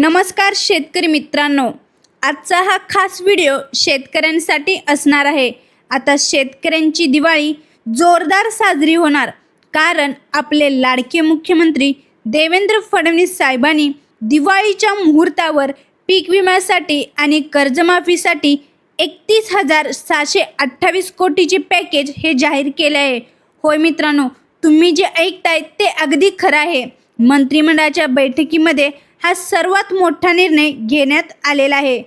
नमस्कार शेतकरी मित्रांनो. आजचा हा खास व्हिडिओ शेतकऱ्यांसाठी असणार आहे. आता शेतकऱ्यांची दिवाळी जोरदार साजरी होणार. कारण आपले लाडके मुख्यमंत्री देवेंद्र फडणवीस साहेबांनी दिवाळीच्या मुहूर्तावर पीक विम्यासाठी आणि कर्जमाफीसाठी एकतीस हजार सहाशे अठ्ठावीस कोटीचे पॅकेज हे जाहीर केले आहे. होय मित्रांनो तुम्ही जे ऐकताय ते अगदी खरं आहे. मंत्रिमंडळाच्या बैठकीमध्ये हा सर्वात मोठा निर्णय घेण्यात आलेला आहे.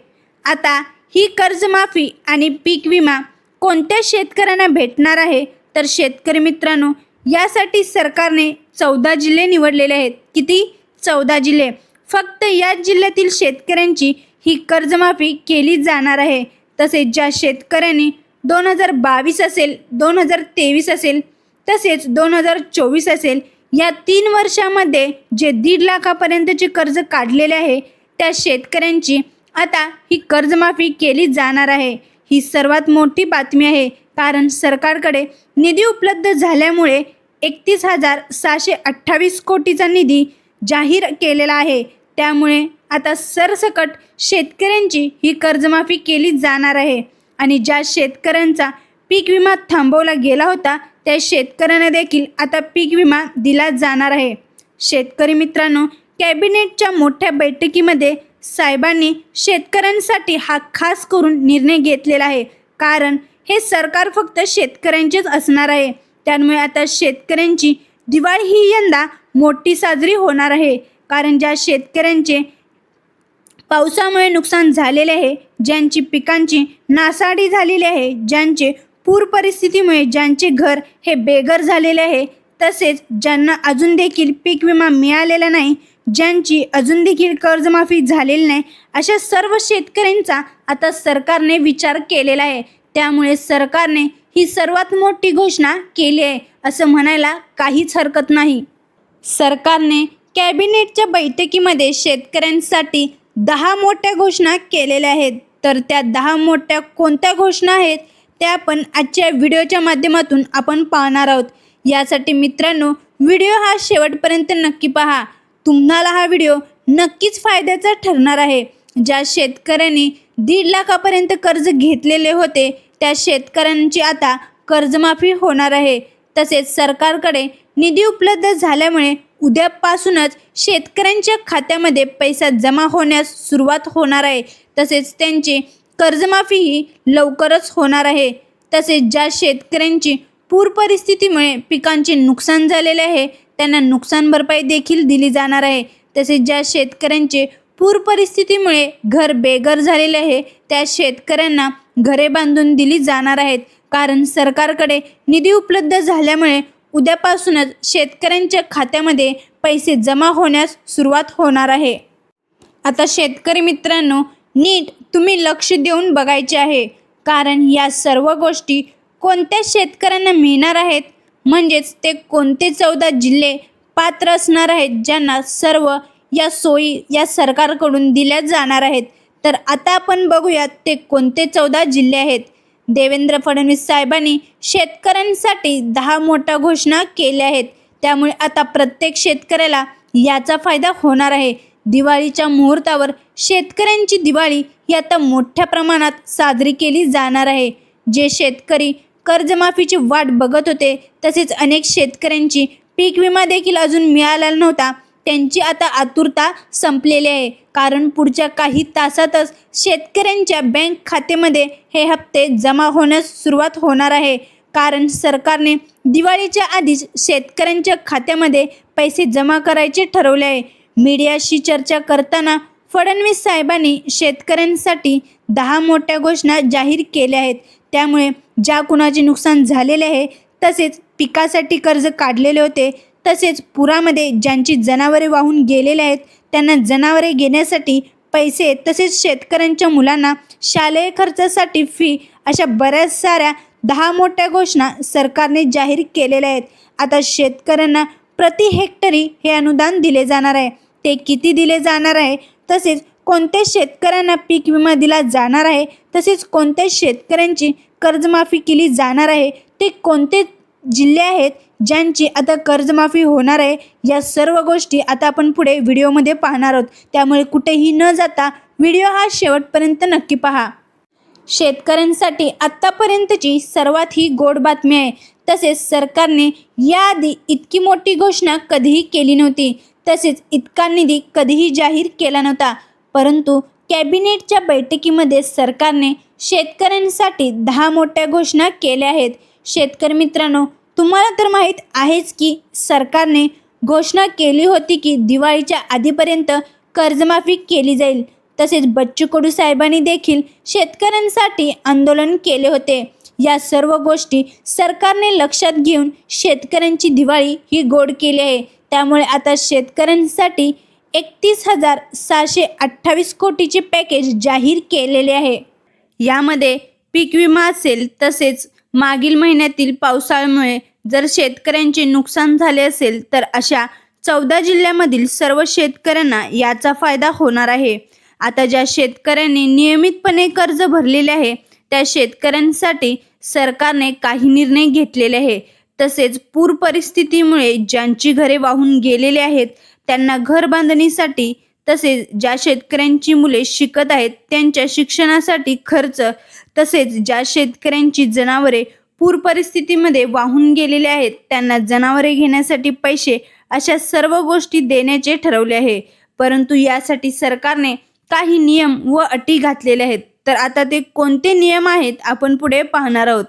आता ही कर्जमाफी आणि पीक विमा कोणत्या शेतकऱ्यांना भेटणार आहे? तर शेतकरी मित्रांनो यासाठी सरकारने चौदा जिल्हे निवडलेले आहेत. किती? चौदा जिल्हे. फक्त या जिल्ह्यातील शेतकऱ्यांची ही कर्जमाफी केली जाणार आहे. तसेच ज्या शेतकऱ्यांनी दोन हजार बावीस असेल दोन हजार तेवीस असेल तसेच दोन हजार चोवीस असेल या तीन वर्षामध्ये जे दीड लाखापर्यंतचे कर्ज काढलेले आहे त्या शेतकऱ्यांची आता ही कर्जमाफी केली जाणार आहे. ही सर्वात मोठी बातमी आहे कारण सरकारकडे निधी उपलब्ध झाल्यामुळे एकतीस हजार सहाशे अठ्ठावीस कोटीचा निधी जाहीर केलेला आहे. त्यामुळे आता सरसकट शेतकऱ्यांची ही कर्जमाफी केली जाणार आहे. आणि ज्या शेतकऱ्यांचा पीक विमा थांबवला गेला होता त्या शेतकऱ्यांना देखील आता पीक विमा दिला जाणार आहे. शेतकरी मित्रांनो कॅबिनेटच्या मोठ्या बैठकीमध्ये साहेबांनी शेतकऱ्यांसाठी हा खास करून निर्णय घेतलेला आहे. कारण हे सरकार फक्त शेतकऱ्यांचेच असणार आहे. त्यामुळे आता शेतकऱ्यांची दिवाळी ही यंदा मोठी साजरी होणार आहे. कारण ज्या शेतकऱ्यांचे पावसामुळे नुकसान झालेले आहे ज्यांची पिकांची नासाडी झालेली आहे ज्यांचे पूर परिस्थितीमुळे ज्यांचे घर हे बेघर झालेले आहे तसेच ज्यांना अजून देखील पीक विमा मिळालेला नाही ज्यांची अजून देखील कर्जमाफी झालेली नाही अशा सर्व शेतकऱ्यांचा आता सरकारने विचार केलेला आहे. त्यामुळे सरकारने ही सर्वात मोठी घोषणा केली आहे असं म्हणायला काहीच हरकत नाही. सरकारने कॅबिनेटच्या बैठकीमध्ये शेतकऱ्यांसाठी दहा मोठ्या घोषणा केलेल्या आहेत. तर त्या दहा मोठ्या कोणत्या घोषणा आहेत ते आपण आजच्या व्हिडिओच्या माध्यमातून आपण पाहणार आहोत. यासाठी मित्रांनो व्हिडिओ हा शेवटपर्यंत नक्की पहा. तुम्हाला हा व्हिडिओ नक्कीच फायद्याचा ठरणार आहे. ज्या शेतकऱ्यांनी दीड लाखापर्यंत कर्ज घेतलेले होते त्या शेतकऱ्यांची आता कर्जमाफी होणार आहे. तसेच सरकारकडे निधी उपलब्ध झाल्यामुळे उद्यापासूनच शेतकऱ्यांच्या खात्यामध्ये पैसा जमा होण्यास सुरुवात होणार आहे. तसेच त्यांची कर्जमाफीही लवकरच होणार आहे. तसेच ज्या शेतकऱ्यांची पूर परिस्थितीमुळे पिकांचे नुकसान झालेले आहे त्यांना नुकसान भरपाई देखील दिली जाणार आहे. तसेच ज्या शेतकऱ्यांचे पूर परिस्थितीमुळे घर बेघर झालेले आहे त्या शेतकऱ्यांना घरे बांधून दिली जाणार आहेत. कारण सरकारकडे निधी उपलब्ध झाल्यामुळे उद्यापासूनच शेतकऱ्यांच्या खात्यामध्ये पैसे जमा होण्यास सुरुवात होणार आहे. आता शेतकरी मित्रांनो नीट तुम्ही लक्ष देऊन बघायचे आहे. कारण या सर्व गोष्टी कोणत्या शेतकऱ्यांना मिळणार आहेत? म्हणजेच ते कोणते चौदा जिल्हे पात्र असणार आहेत ज्यांना सर्व या सोयी या सरकारकडून दिल्या जाणार आहेत? तर आता आपण बघूयात ते कोणते चौदा जिल्हे आहेत. देवेंद्र फडणवीस साहेबांनी शेतकऱ्यांसाठी दहा मोठ्या घोषणा केल्या आहेत. त्यामुळे आता प्रत्येक शेतकऱ्याला याचा फायदा होणार आहे. दिवाळीच्या मुहूर्तावर शेतकऱ्यांची दिवाळी ही आता मोठ्या प्रमाणात साजरी केली जाणार आहे. जे शेतकरी कर्जमाफीची वाट बघत होते तसेच अनेक शेतकऱ्यांची पीक विमा देखील अजून मिळालेला नव्हता. त्यांची आता आतुरता संपलेली आहे. कारण पुढच्या काही तासातच शेतकऱ्यांच्या बँक खात्यामध्ये हे हप्ते जमा होण्यास सुरुवात होणार आहे. कारण सरकारने दिवाळीच्या आधीच शेतकऱ्यांच्या खात्यामध्ये पैसे जमा करायचे ठरवले आहे. मीडियाशी चर्चा करताना फडणवीस साहेबांनी शेतकऱ्यांसाठी दहा मोठ्या घोषणा जाहीर केल्या आहेत. त्यामुळे ज्या कुणाचे नुकसान झालेले आहे तसेच पिकासाठी कर्ज काढलेले होते तसेच पुरामध्ये ज्यांची जनावरे वाहून गेलेले आहेत त्यांना जनावरे घेण्यासाठी पैसे तसेच शेतकऱ्यांच्या मुलांना शालेय खर्चासाठी फी अशा बऱ्याच साऱ्या दहा मोठ्या घोषणा सरकारने जाहीर केलेल्या आहेत. आता शेतकऱ्यांना प्रति हेक्टरी हे अनुदान दिले जाणार आहे. ते किती दिले जाणार आहे? तसेच कोणत्या शेतकऱ्यांना पीक विमा दिला जाणार आहे? तसेच कोणत्या शेतकऱ्यांची कर्जमाफी केली जाणार आहे? ते कोणते जिल्हे आहेत ज्यांची आता कर्जमाफी होणार आहे? या सर्व गोष्टी आता आपण पुढे व्हिडिओमध्ये पाहणार आहोत. त्यामुळे कुठेही न जाता व्हिडिओ हा शेवटपर्यंत नक्की पहा. शेतकऱ्यांसाठी आत्तापर्यंतची सर्वात ही गोड बातमी आहे. तसेच सरकारने याआधी इतकी मोठी घोषणा कधीही केली नव्हती. तसेच इतका निधी कधीही जाहीर केला नव्हता. परंतु कॅबिनेटच्या बैठकीमध्ये सरकारने शेतकऱ्यांसाठी दहा मोठ्या घोषणा केल्या आहेत. शेतकरी मित्रांनो तुम्हाला तर माहीत आहेच की सरकारने घोषणा केली होती की दिवाळीच्या आधीपर्यंत कर्जमाफी केली जाईल. तसेच बच्चू कडू साहेबांनी देखील शेतकऱ्यांसाठी आंदोलन केले होते. या सर्व गोष्टी सरकारने लक्षात घेऊन शेतकऱ्यांची दिवाळी ही गोड केली आहे. त्यामुळे आता शेतकऱ्यांसाठी एकतीस हजार सहाशे अठ्ठावीस कोटीचे पॅकेज जाहीर केलेले आहे. यामध्ये पीक विमा असेल तसेच मागील महिन्यातील पावसाळ्यामुळे जर शेतकऱ्यांचे नुकसान झाले असेल तर अशा चौदा जिल्ह्यामधील सर्व शेतकऱ्यांना याचा फायदा होणार आहे. आता ज्या शेतकऱ्यांनी नियमितपणे कर्ज भरलेले आहे त्या शेतकऱ्यांसाठी सरकारने काही निर्णय घेतलेले आहे तसेच पूर परिस्थितीमुळे ज्यांची घरे वाहून गेलेले आहेत त्यांना घर बांधणीसाठी तसेच ज्या शेतकऱ्यांची मुले शिकत आहेत त्यांच्या शिक्षणासाठी खर्च तसेच ज्या शेतकऱ्यांची जनावरे पूर परिस्थितीमध्ये वाहून गेलेले आहेत त्यांना जनावरे घेण्यासाठी पैसे अशा सर्व गोष्टी देण्याचे ठरवले आहे. परंतु यासाठी सरकारने काही नियम व अटी घातलेले आहेत. तर आता ते कोणते नियम आहेत आपण पुढे पाहणार आहोत.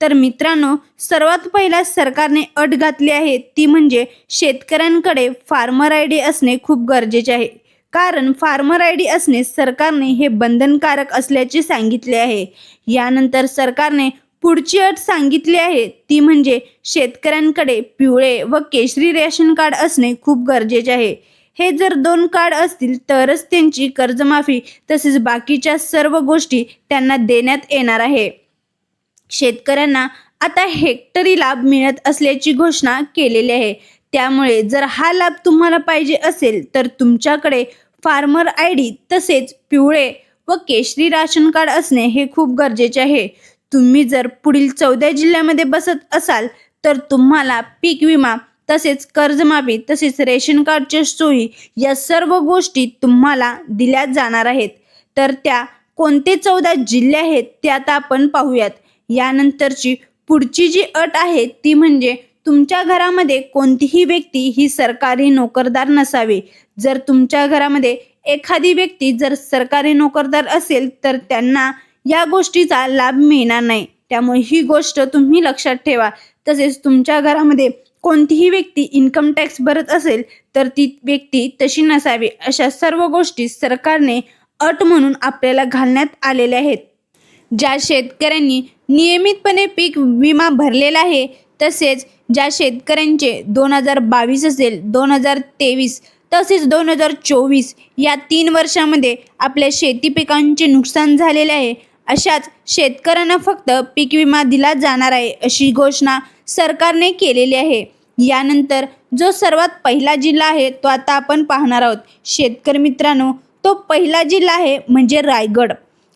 तर मित्रांनो सर्वात पहिला सरकारने अट घातली आहे ती म्हणजे शेतकऱ्यांकडे फार्मर आय डी असणे खूप गरजेचे आहे. कारण फार्मर आय डी असणे सरकारने हे बंधनकारक असल्याचे सांगितले आहे. यानंतर सरकारने पुढची अट सांगितली आहे ती म्हणजे शेतकऱ्यांकडे पिवळे व केशरी रेशन कार्ड असणे खूप गरजेचे आहे. हे जर दोन कार्ड असतील तरच त्यांची कर्जमाफी तसेच बाकीच्या सर्व गोष्टी त्यांना देण्यात येणार आहे. शेतकऱ्यांना आता हेक्टरी लाभ मिळत असल्याची घोषणा केलेली आहे. त्यामुळे जर हा लाभ तुम्हाला पाहिजे असेल तर तुमच्याकडे फार्मर आय डी तसेच पिवळे व केशरी राशन कार्ड असणे हे खूप गरजेचे आहे. तुम्ही जर पुढील चौदा जिल्ह्यामध्ये बसत असाल तर तुम्हाला पीक विमा तसेच कर्जमाफी तसेच रेशन कार्डच्या सोयी या सर्व गोष्टी तुम्हाला दिल्या जाणार आहेत. तर त्या कोणते चौदा जिल्हे आहेत ते आता आपण पाहूयात. यानंतरची पुढची जी अट आहे ती म्हणजे तुमच्या घरामध्ये कोणतीही व्यक्ती ही सरकारी नोकरदार नसावी. जर तुमच्या घरामध्ये एखादी व्यक्ती जर सरकारी नोकरदार असेल तर त्यांना या गोष्टीचा लाभ मिळणार नाही. त्यामुळे ही गोष्ट तुम्ही लक्षात ठेवा. तसेच तुमच्या घरामध्ये कोणतीही व्यक्ती इन्कम टॅक्स भरत असेल तर ती व्यक्ती तशी नसावी. अशा सर्व गोष्टी सरकारने अट म्हणून आपल्याला घालण्यात आलेल्या आहेत. ज्या शेतकऱ्यांनी नियमितपणे पीक विमा भरलेला आहे तसेच ज्या शेतकऱ्यांचे दोन हजार बावीस असेल दोन हजार तेवीस तसेच दोन हजार चोवीस या तीन वर्षामध्ये आपल्या शेती पिकांचे नुकसान झालेले आहे. अशाच शेतकऱ्यांना फक्त पीक विमा दिला जाणार आहे अशी घोषणा सरकारने केलेली आहे. यानंतर जो सर्वात पहिला जिल्हा आहे तो आता आपण पाहणार आहोत. शेतकरी मित्रांनो तो पहिला जिल्हा आहे म्हणजे रायगड.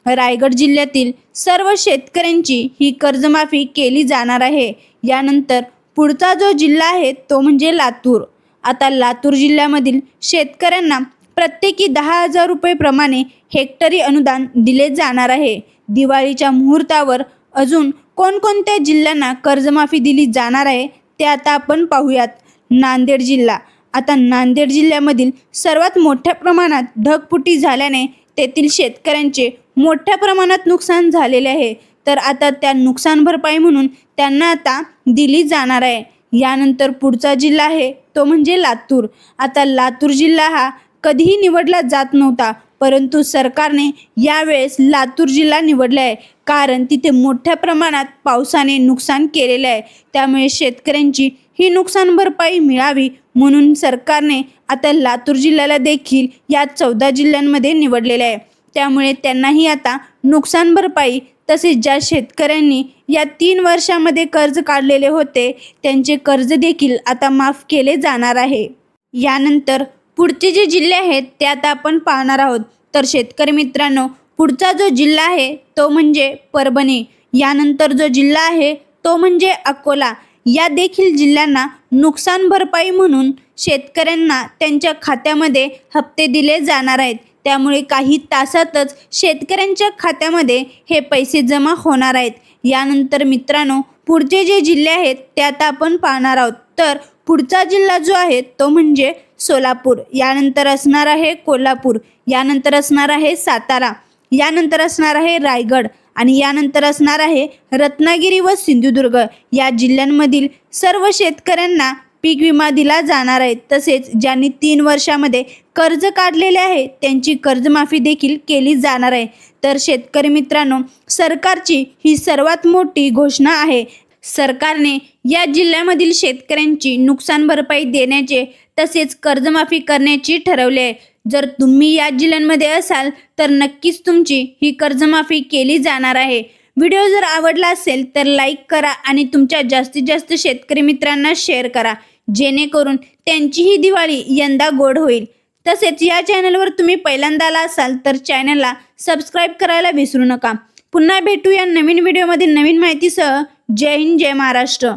रायगड जिल्ह्यातील सर्व शेतकऱ्यांची ही कर्जमाफी केली जाणार आहे. यानंतर पुढचा जो जिल्हा आहे तो म्हणजे लातूर. आता लातूर जिल्ह्यामधील शेतकऱ्यांना प्रत्येकी दहा हजार रुपयेप्रमाणे हेक्टरी अनुदान दिले जाणार आहे. दिवाळीच्या मुहूर्तावर अजून कोणकोणत्या जिल्ह्यांना कर्जमाफी दिली जाणार आहे ते आता आपण पाहूयात. नांदेड जिल्हा. आता नांदेड जिल्ह्यामधील सर्वात मोठ्या प्रमाणात ढगफुटी झाल्याने तेथील शेतकऱ्यांचे मोठ्या प्रमाणात नुकसान झालेले आहे. तर आता त्या नुकसान भरपाई म्हणून त्यांना आता दिली जाणार आहे. यानंतर पुढचा जिल्हा आहे तो म्हणजे लातूर. आता लातूर जिल्हा हा कधीही निवडला जात नव्हता. परंतु सरकारने यावेळेस लातूर जिल्हा निवडला आहे. कारण तिथे मोठ्या प्रमाणात पावसाने नुकसान केलेलं आहे. त्यामुळे शेतकऱ्यांची ही नुकसान भरपाई मिळावी म्हणून सरकारने आता लातूर जिल्ह्याला देखील या चौदा जिल्ह्यांमध्ये निवडलेले आहे. त्यामुळे त्यांनाही आता नुकसान भरपाई तसेच ज्या शेतकऱ्यांनी या तीन वर्षामध्ये कर्ज काढलेले होते त्यांचे कर्ज देखील आता माफ केले जाणार आहे. यानंतर पुढचे जे जिल्हे आहेत ते आता आपण पाहणार आहोत. तर शेतकरी मित्रांनो पुढचा जो जिल्हा आहे तो म्हणजे परभणी. यानंतर जो जिल्हा आहे तो म्हणजे अकोला. या देखील जिल्ह्यांना नुकसान भरपाई म्हणून शेतकऱ्यांना त्यांच्या खात्यामध्ये हप्ते दिले जाणार आहेत. त्यामुळे काही तासातच शेतकऱ्यांच्या खात्यामध्ये हे पैसे जमा होणार आहेत. यानंतर मित्रांनो पुढचे जे जिल्हे आहेत ते आता आपण पाहणार आहोत. तर पुढचा जिल्हा जो आहे तो म्हणजे सोलापूर. यानंतर असणार आहे कोल्हापूर. यानंतर असणार आहे सातारा. यानंतर असणार आहे रायगड. आणि यानंतर असणार आहे रत्नागिरी व सिंधुदुर्ग. या जिल्ह्यांमधील सर्व शेतकऱ्यांना पीक विमा दिला जाणार आहे. तसेच ज्यांनी तीन वर्षामध्ये कर्ज काढलेले आहे त्यांची कर्जमाफी देखील केली जाणार आहे. तर शेतकरी मित्रांनो सरकारची ही सर्वात मोठी घोषणा आहे. सरकारने या जिल्ह्यामधील शेतकऱ्यांची नुकसान भरपाई देण्याचे तसेच कर्जमाफी करण्याची ठरवले. आहे जर तुम्ही या जिल्ह्यांमध्ये असाल तर नक्कीच तुमची ही कर्जमाफी केली जाणार आहे. व्हिडिओ जर आवडला असेल तर लाईक करा आणि तुमच्या जास्तीत जास्त शेतकरी मित्रांना शेअर करा. जेणेकरून त्यांचीही दिवाळी यंदा गोड होईल. तसेच या चॅनलवर तुम्ही पहिल्यांदा आला असाल तर चॅनलला सबस्क्राईब करायला विसरू नका. पुन्हा भेटू या नवीन व्हिडिओमध्ये नवीन माहितीसह. जय हिंद जय महाराष्ट्र.